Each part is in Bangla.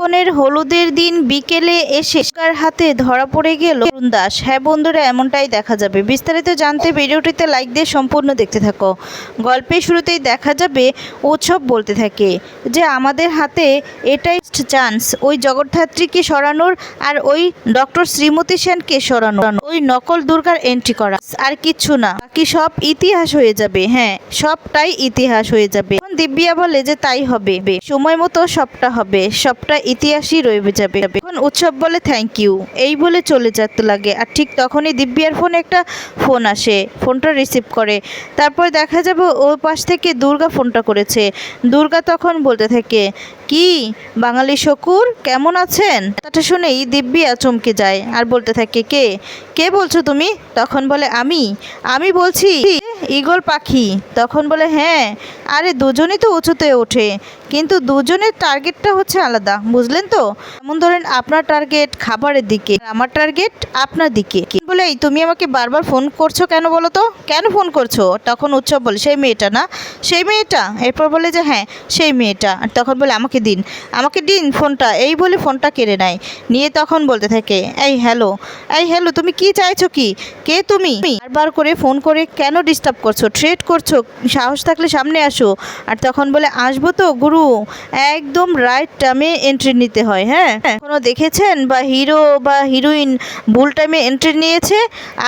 কনের হলুদের দিন বিকেলে এসে কার হাতে ধরা পড়ে গেল অরুণ দাস। হ্যাঁ বন্ধুরা, এমনটাই দেখা যাবে। বিস্তারিত জানতে ভিডিওটিতে লাইক দিয়ে সম্পূর্ণ দেখতে থাকো। গল্পের শুরুতেই দেখা যাবে, উৎসব বলতে থাকে যে আমাদের হাতে এটাই চান্স ওই জগদ্ধাত্রীকে সরানোর আর ওই ডক্টর শ্রীমতী সেনকে সরানো ওই নকল দুর্গার এন্ট্রি করা। আর কিচ্ছু না, বাকি সব ইতিহাস হয়ে যাবে। হ্যাঁ সবটাই ইতিহাস হয়ে যাবে। দিব্যা বলে যে তাই হবে। সময় মতো সবটা হবে। সবটা ইতিহাসই রয়ে যাবে। এখন উৎসব বলে থ্যাংক ইউ এই বলে চলে যেতে লাগে। আর ঠিক তখনই দিব্যার ফোনে একটা ফোন আসে। ফোনটা রিসিভ করে। তারপর দেখা যাবে ওই পাশ থেকে দুর্গা ফোনটা করেছে। দুর্গা তখন বলতে থাকে, কি? বাঙালি শকুর? কেমন আছেন? এটা শুনেই দিব্যা চমকে যায়। আর বলতে থাকে, কে? কে বলছো তুমি? তখন বলে, আমি? আমি বলছি ঈগল পাখি। তখন বলে হ্যাঁ। আরে দুজনই তো উঁচুতে ওঠে। কিন্তু দুজনের টার্গেটটা হচ্ছে আলাদা, বুঝলেন তো? যেমন ধরেন আপনার টার্গেট খাবারের দিকে, আমার টার্গেট আপনার দিকে। বলে, এই তুমি আমাকে বারবার ফোন করছ কেন বলো তো? কেন ফোন করছ? তখন উৎসব বলে, সেই মেয়েটা না, সেই মেয়েটা? এরপর বলে যে হ্যাঁ সেই মেয়েটা। আর তখন বলে, আমাকে দিন আমাকে দিন ফোনটা এই বলে ফোনটা কেড়ে নেয়। নিয়ে তখন বলতে থাকে, এই হ্যালো এই হ্যালো তুমি কি চাইছো কি? কে তুমি? বারবার করে ফোন করে, কেন ডিস্টার্ব করছ? ট্রেড করছ? সাহস থাকলে সামনে আসো। আর তখন বলে, আসব তো, গুরু একদম রাইট টাইমে এন্ট্রি নিতে হয় হ্যাঁ? কোনো দেখেছেন বা হিরো বা হিরোইন ভুল টাইমে এন্ট্রি নিয়েছে?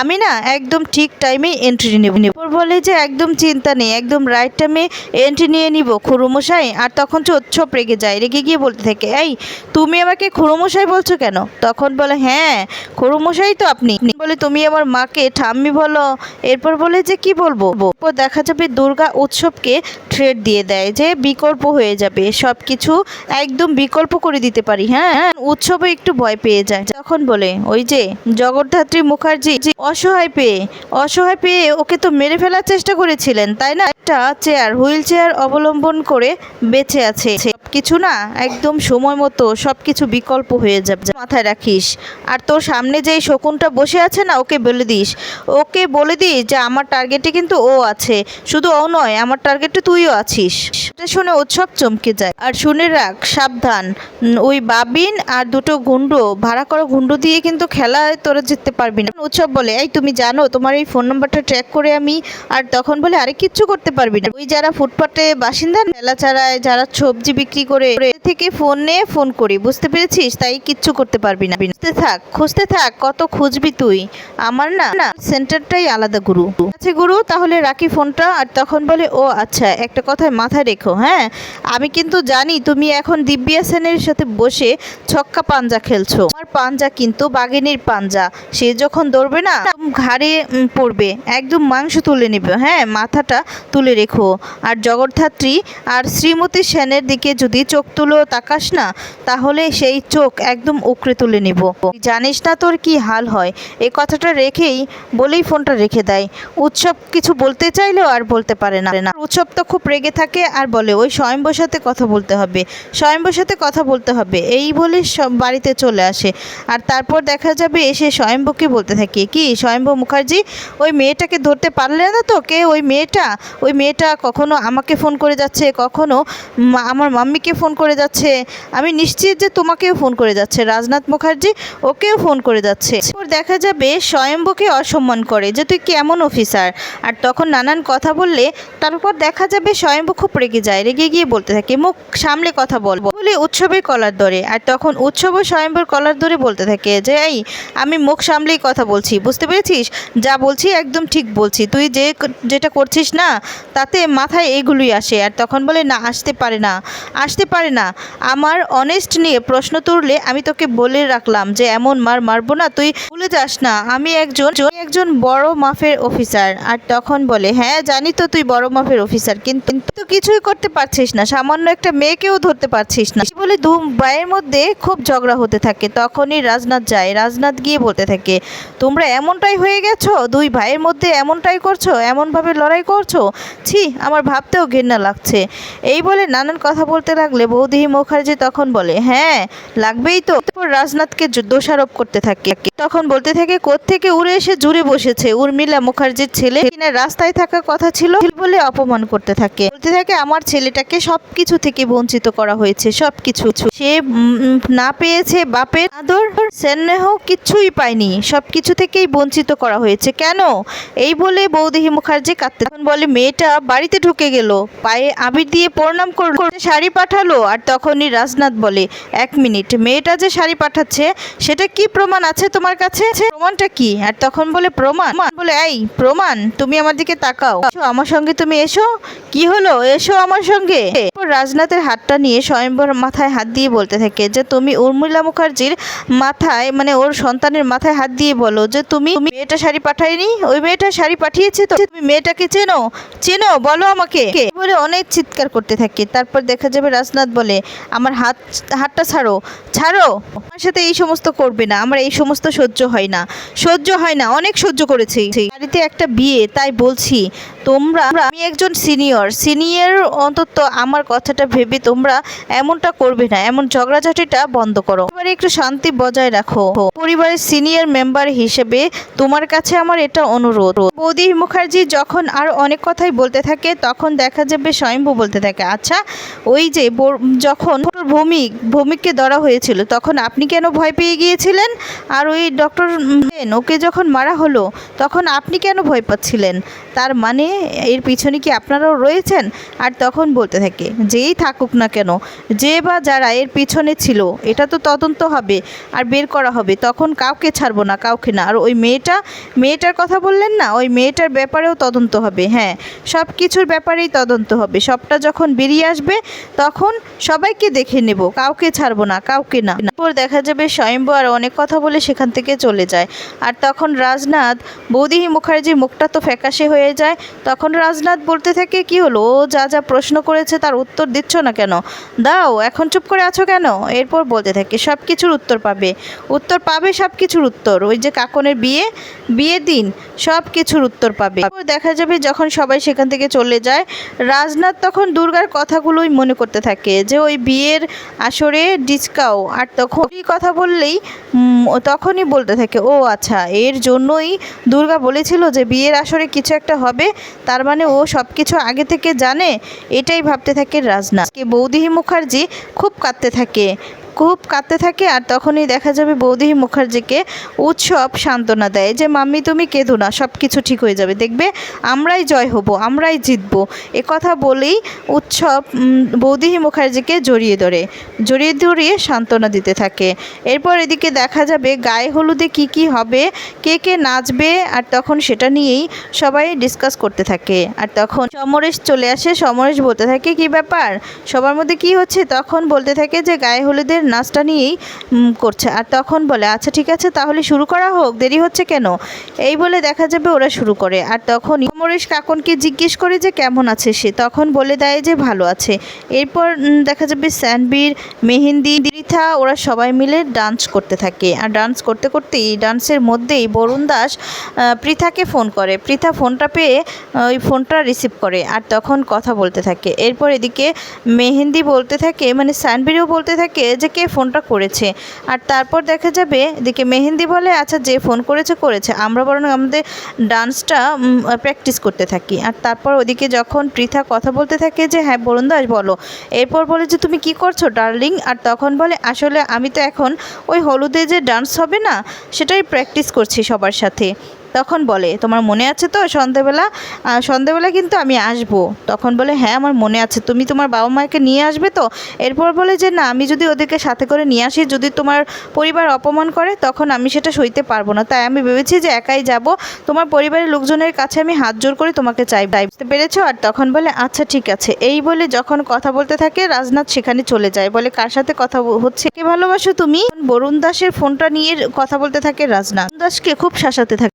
আমি না একদম ঠিক টাইমে এন্ট্রি নেব এরপর বলে যে একদম চিন্তা নেই, একদম রাইট টাইমে এন্ট্রি নিয়ে নিব। খুরুমশাই আর তখন চোচ্ছপ রেগে যায়, রেগে গিয়ে বলতে থাকে, এই, তুমি আমাকে খুরুমশাই বলছো কেন? তখন বলে হ্যাঁ খুরুমশাই তো আপনি। বলে, তুমি আমার মাকে ঠাম্মি বলো। এরপর বলে যে, কি বলব? দেখা যাবে দুর্গা উৎসবকে থ্রেড দিয়ে দেয়, যে বিকল্প হয়ে যাবে সব কিছু একদম বিকল্প করে দিতে পারি হ্যাঁ? উৎসবে একটু ভয় পেয়ে যায়। তখন বলে, ওই যে জগদ্ধাত্রী মুখার্জি অসহায় পেয়ে অসহায় পেয়ে ওকে তো মেরে ফেলার চেষ্টা করেছিলেন, তাই না? একটা চেয়ার হুইল চেয়ার অবলম্বন করে বেঁচে আছে। কিছু না, একদম সময় মতো সব কিছু বিকল্প হয়ে যাবে। মাথায় রাখিস। আর তোর সামনে যেই শকুনটা বসে আছে না, ওকে বলে দিস। ওকে বলে দিস যে, আমার টার্গেটে কিন্তু ও আছে। শুধু ও নয়, আমার টার্গেটে তুইও আছিস। এটা শুনে উৎসব চমকে যায়। আর শুনে রাখ, সাবধান। ওই বাবিন আর দুটো গুন্ডো, ভাড়া করা গুন্ডো দিয়ে কিন্তু খেলায় তোরা জিততে পারবি না। উৎসব বলে, এই তুমি জানো, তোমার এই ফোন নাম্বারটা ট্র্যাক করে আমি আর তখন বলে আরে কিচ্ছু করতে পারবি না। ওই যারা ফুটপাতে বাসিন্দা, মেলা চারায় যারা সবজি বিক্রি করে থেকে ফোন নিয়ে ফোন করি। বুঝতে পেরেছিস? তাই কিচ্ছু করতে পারবি না। খুঁজতে থাক খুঁজতে থাক, কত খুঁজবি তুই? আমার না না সেন্টারটাই আলাদা গুরু। আচ্ছা গুরু, তাহলে রাখি ফোনটা, আর তখন বলে, ও আচ্ছা একটা কথায় মাথায় রেখো হ্যাঁ? আমি কিন্তু জানি তুমি এখন দিব্যা সেনের সাথে বসে ছক্কা পাঞ্জা খেলছো। আমার পাঞ্জা কিন্তু বাঘিনীর পাঞ্জা। সে যখন দৌড়বে না ঘাড়ে পড়বে। একদম মাংস তুলে নেবে হ্যাঁ? মাথাটা তুলে রেখো। আর জগদ্ধাত্রী আর শ্রীমতী সেনের দিকে যদি চোখ তুলো তাকাস না, তাহলে সেই চোখ একদম উকড়ে তুলে নেব। জানিস না তোর কি হাল হয়? এই কথাটা রেখেই বলেই ফোনটা রেখে দেয়। উৎসব কিছু বলতে চাইলেও আর বলতে পারে না। উৎসব তো খুব রেগে থাকে আর বলে, ওই স্বয়ম্বর সাথে কথা বলতে হবে। স্বয়ম্বর সাথে কথা বলতে হবে। এই বলে সব বাড়িতে চলে আসে। আর তারপর দেখা যাবে এসে স্বয়ম্বকে বলতে থাকে, কি স্বয়ম্ভ মুখার্জি, ওই মেয়েটাকে ধরতে পারলে না তো কে ওই মেয়েটা? ওই মেয়েটা কখনো আমাকে ফোন করে যাচ্ছে? কখনো আমার আমার মাম্মিকে ফোন করে যাচ্ছে? আমি নিশ্চিত যে তোমাকেও ফোন করে যাচ্ছে। রাজনাথ মুখার্জি, ওকেও ফোন করে যাচ্ছে। দেখা যাবে স্বয়ম্ভকে অসম্মান করে যে তুই কেমন অফিসার। আর তখন নানান কথা বললে তারপর দেখা যাবে স্বয়ম্ভ খুব রেগে যায়। রেগে গিয়ে বলতে থাকে, মুখ সামলে কথা বল। বলে উৎসবের কলার ধরে। আর তখন উৎসব ও স্বয়ম্ভর কলার ধরে বলতে থাকে যে, এই, আমি মুখ সামলেই কথা বলছি। বুঝতে পেরেছিস? যা বলছি একদম ঠিক বলছি। তুই যে যেটা করছিস না, তাতে মাথায় এগুলোই আসে। আর তখন বলে, না, আসতে পারে না। আসতে পারে না। আমার অনেস্ট নিয়ে প্রশ্ন তুললে আমি তোকে বলে রাখলাম যে, এমন মার মারবো না। তুই ভুলে যাস না, আমি একজন একজন বড় মাফের অফিসার আর তখন বলে হ্যাঁ জানি তো তুই বড় মাফের অফিসার কিন্তু তুই কিছুই করতে পারছিস না। সামান্য একটা মেয়েকেও ধরতে পারছিস না। বলে দু ভাইয়ের মধ্যে খুব ঝগড়া হতে থাকে। তখনই রাজনাথ যায়। রাজনাথ গিয়ে বলতে থাকে, তোমরা এমনটাই হয়ে গেছো? দুই ভাইয়ের মধ্যে এমনটাই করছ? এমনভাবে লড়াই করছ? ছি, আমার ভাবতেও ঘৃণা লাগছে। এই বলে নানান কথা বলতে লাগলে বৌদিহি মুখার্জি তখন বলে হ্যাঁ লাগবেই তো। রাজনাথকে দোষারোপ করতে থাকে। তখন বলতে থাকে থেকে উড়ে এসে জুড়ে বসেছে? উর্মিলা মুখার্জির ছেলে। কিনা রাস্তায় থাকা কথা ছিল বলে অপমান করতে থাকে। বলতে থাকে, আমার ছেলেটাকে সব কিছু থেকে বঞ্চিত করা হয়েছে সব কিছু সে না পেয়েছে বাপের আদর, স্নেহ, কিচ্ছুই পায়নি। সব কিছু থেকেই বঞ্চিত করা হয়েছে। কেন? এই বলে বৌদিহি মুখার্জি কাঁদতে তখন বলে, মেয়েটা বাড়িতে ঢুকে গেল, পায়ে আবির দিয়ে প্রণাম করল শাড়ি পাঠালো আর তখনই রাজনাথ বলে, এক মিনিট, মেয়েটা যে শাড়ি পাঠাচ্ছে, সেটা কি প্রমাণ আছে তোমার কাছে? প্রমাণটা কি? আর তখন বলে, প্রমাণ? বলে, এই, প্রমাণ, তুমি আমার দিকে তাকাও। আমার সঙ্গে, তুমি এসো। কি হলো? এসো আমার সঙ্গে। রাজনাথের হাতটা নিয়ে স্বয়ম্বর মাথায় হাত দিয়ে বলতে থাকে যে, তুমি উর্মিলা মুখার্জির মাথায় মানে ওর সন্তানের মাথায় হাত দিয়ে বলো যে, তুমি মেয়েটা শাড়ি পাঠায়নি? ওই মেয়েটা শাড়ি পাঠিয়েছে তো? তুমি মেয়েটাকে চেনো? চেনো, বলো আমাকে। বলে অনেক চিৎকার করতে থাকে। তারপর দেখা যাবে রাজনাথ বলে, আমার হাত, হাতটা ছাড়ো ছাড়ো। আমার সাথে এই সমস্ত করবে না। আমার এই সমস্ত সহ্য হয় না, সহ্য হয় না, অনেক সহ্য করেছি। বাড়িতে একটা বিয়ে, তাই বলছি, তোমরা আমি একজন সিনিয়র সিনিয়র অন্তত আমার কথাটা ভেবে তোমরা এমনটা করবে না, এমন ঝগড়াঝাটিটা বন্ধ করো। এবারে একটু শান্তি বজায় রাখো। পরিবারের সিনিয়র মেম্বার হিসেবে তোমার কাছে আমার এটা অনুরোধ। বৌদি মুখার্জি যখন আর অনেক কথাই বলতে থাকে, তখন দেখা যাবে স্বয়ম্ভু বলতে থাকে আচ্ছা ওই যে যখন ভৌমিক ভৌমিককে ধরা হয়েছিল, তখন আপনি কেন ভয় পেয়ে গিয়েছিলেন? আর ওই ডক্টর ওকে যখন মারা হলো, তখন আপনি কেন ভয় পাচ্ছিলেন? তার মানে এর পিছনে কি আপনারাও রয়েছেন? আর তখন বলতে থাকে, যেই থাকুক না কেন, যে বা যারা এর পিছনে ছিল, এটা তো তদন্ত হবে আর বের করা হবে। তখন কাউকে ছাড়বো না, কাউকে না। আর ওই মেয়েটা, মেয়েটার কথা বললেন না? ওই মেয়েটার ব্যাপারেও তদন্ত হবে। হ্যাঁ সব কিছুর ব্যাপারেই তদন্ত হবে। সবটা যখন বেরিয়ে আসবে, তখন সবাইকে দেখে নেব। কাউকে ছাড়বো না, কাউকে না। তারপর দেখা যাবে স্বয়ম্ভ আর অনেক কথা বলে সেখান থেকে চলে যায়। আর তখন রাজনাথ বৌদিহি মুখার্জির মুখটা তো ফ্যাকাশে হয়ে যায়। তখন রাজনাথ বলতে থাকে, কি হলো? ও যা যা প্রশ্ন করেছে তার উত্তর দিচ্ছ না কেন? দাও, এখন চুপ করে আছো কেন? এরপর বলতে থাকে সব কিছুর উত্তর পাবে। উত্তর পাবে সব কিছুর উত্তর। ওই যে কাকনের বিয়ে বিয়ে দিন সব কিছুর উত্তর পাবে। দেখা যাবে যখন সবাই সেখান থেকে চলে যায়, রাজনাথ তখন দুর্গার কথাগুলোই মনে করতে থাকে যে, ওই বিয়ের আসরে ডিসকাও আর তখন এই কথা বললেই তখনই বলতে থাকে, ও আচ্ছা এর জন্যই দুর্গা বলেছিল যে বিয়ের আসরে কিছু একটা হবে, তার মানে ও সব কিছু আগে থেকে জানে? এটাই ভাবতে থাকে রাজনাথ। কে বৌদিহি মুখার্জি খুব কাঁদতে থাকে। খুব কাঁদতে থাকে আর তখনই দেখা যাবে বৌদিহি মুখার্জিকে উৎসব সান্ত্বনা দেয় যে, মাম্মি, তুমি কেঁদো না সব কিছু ঠিক হয়ে যাবে। দেখবে, আমরাই জয় হব, আমরাই জিতবো। এ কথা বলেই উৎসব বৌদিহি মুখার্জিকে জড়িয়ে ধরে, জড়িয়ে ধরিয়ে সান্ত্বনা দিতে থাকে। এরপর এদিকে দেখা যাবে গায়ে হলুদে কি কি হবে, কে কে নাচবে আর তখন সেটা নিয়েই সবাই ডিসকাস করতে থাকে। আর তখন সমরেশ চলে আসে, সমরেশ বলতে থাকে, কি ব্যাপার? সবার মধ্যে কি হচ্ছে? তখন বলতে থাকে যে, গায়ে হলুদের নাচটা নিয়েই করছে। আর তখন বলে আচ্ছা ঠিক আছে, তাহলে শুরু করা হোক, দেরি হচ্ছে কেন? এই বলে দেখা যাবে ওরা শুরু করে। আর তখন সমরেশ কাকনকে জিজ্ঞেস করে যে, কেমন আছে সে? তখন বলে দেয় যে, ভালো আছে। এরপর দেখা যাবে স্যানবীর, মেহেন্দি, রিথা, ওরা সবাই মিলে ডান্স করতে থাকে। আর ডান্স করতে করতে এই ডান্সের মধ্যেই বরুণ দাস পৃথাকে ফোন করে। পৃথা ফোনটা পেয়ে ওই ফোনটা রিসিভ করে আর তখন কথা বলতে থাকে। এরপর এদিকে মেহেন্দি বলতে থাকে মানে স্যানবীরও বলতে থাকে যে কে ফোনটা করেছে। আর তারপর দেখা যাবে, এদিকে মেহেন্দি বলে আচ্ছা যে ফোন করেছে করেছে। আমরা বরং আমাদের ডান্সটা প্র্যাকটিস করতে থাকি। আর তারপর ওদিকে যখন পৃথা কথা বলতে থাকে যে হ্যাঁ বরুণ দাস, বলো। এরপর বলে যে, তুমি কি করছ, ডার্লিং? আর তখন বলে, আসলে আমি তো এখন ওই হলুদে যে ডান্স হবে না, সেটাই প্র্যাকটিস করছি সবার সাথে। তখন বলে, তোমার মনে আছে তো সন্ধেবেলা? সন্ধেবেলা কিন্তু আমি আসব। তখন বলে হ্যাঁ আমার মনে আছে। তুমি তোমার বাবা মাকে নিয়ে আসবে তো? এরপর বলে যে, না, আমি যদি ওদেরকে সাথে করে নিয়ে আসি, যদি তোমার পরিবার অপমান করে, তখন আমি সেটা সইতে পারব না। তাই আমি ভেবেছি যে, একাই যাব। তোমার পরিবারের লোকজনের কাছে আমি হাত জোর করে তোমাকে চাই। বুঝতে পেরেছ? আর তখন বলে আচ্ছা ঠিক আছে। এই বলে যখন কথা বলতে থাকে, রাজনাথ সেখানে চলে যায়। বলে, কার সাথে কথা হচ্ছে? কে ভালোবাসো তুমি? বরুণ দাসের ফোনটা নিয়ে কথা বলতে থাকে রাজনাথ। দাসকে খুব শাসাতে থাকে।